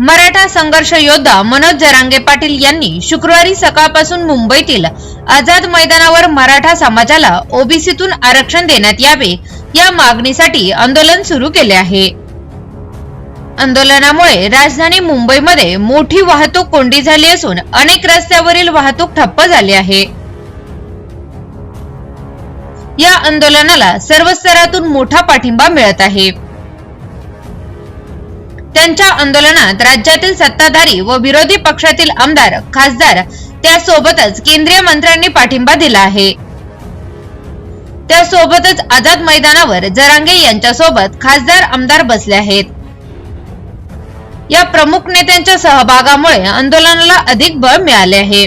मराठा संघर्ष योद्धा मनोज जरांगे पाटील यांनी शुक्रवारी सकाळपासून मुंबईतील आझाद मैदानावर मराठा समाजाला ओबीसीतून आरक्षण देण्यात यावे या मागणीसाठी आंदोलन सुरू केले आहे. आंदोलनामुळे राजधानी मुंबईमध्ये मोठी वाहतूक कोंडी झाली असून अनेक रस्त्यावरील वाहतूक ठप्प झाली आहे. या आंदोलनाला सर्व स्तरातून मोठा पाठिंबा मिळत आहे. त्यांच्या आंदोलनात राज्यातील सत्ताधारी व विरोधी पक्षातील आमदार खासदार त्यासोबतच केंद्रीय मंत्र्यांनी पाठिंबा दिला आहे. त्यासोबतच आझाद मैदानावर जरांगे यांच्यासोबत खासदार आमदार बसले आहेत. या प्रमुख नेत्यांच्या सहभागामुळे आंदोलनाला अधिक बळ मिळाले आहे.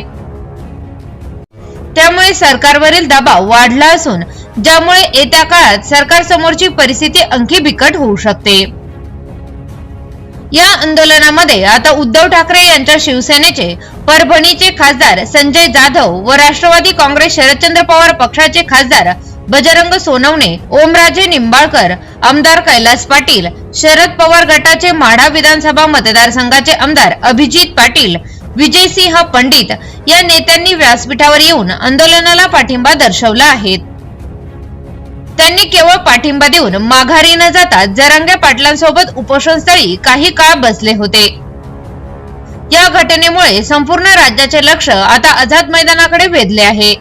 त्यामुळे सरकारवरील दबाव वाढला असून ज्यामुळे येत्या काळात सरकार समोरची परिस्थिती आणखी बिकट होऊ शकते. या आंदोलनामध्ये आता उद्धव ठाकरे यांच्या शिवसेनेचे परभणीचे खासदार संजय जाधव व राष्ट्रवादी काँग्रेस शरदचंद्र पवार पक्षाचे खासदार बजरंग सोनवणे ओमराजे निंबाळकर आमदार कैलास पाटील शरद पवार गटाचे माढा विधानसभा मतदारसंघाचे आमदार अभिजित पाटील विजयसिंह पंडित या नेत्यांनी व्यासपीठावर येऊन आंदोलनाला पाठिंबा दर्शवला आहे. त्यांनी केवळ पाठिंबा देऊन माघारी न जाता जरांगे पाटलांसोबत उपोषणस्थळी काही काळ बसले होते. या घटनेमुळे संपूर्ण राज्याचे लक्ष आता आझाद मैदानाकडे वेधले आहे.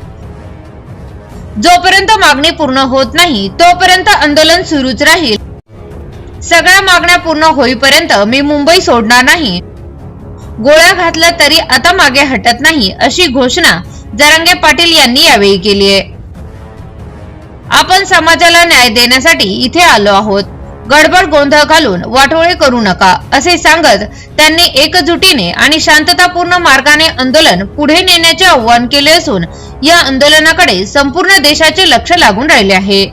जोपर्यंत मागणी पूर्ण होत नाही तोपर्यंत आंदोलन सुरूच राहील. सगळ्या मागण्या पूर्ण होईपर्यंत मी मुंबई सोडणार नाही. गोळ्या घातल्या तरी आता मागे हटत नाही अशी घोषणा जरांगे पाटील यांनी यावेळी केली आहे. आपण समाजाला न्याय देण्यासाठी इथे आलो आहोत. गडबड गोंधळ घालून वाटोळे करू नका असे सांगत त्यांनी एकजुटीने आणि शांततापूर्ण मार्गाने आंदोलन पुढे नेण्याचे आवाहन केले असून या आंदोलनाकडे संपूर्ण देशाचे लक्ष लागून राहिले आहे.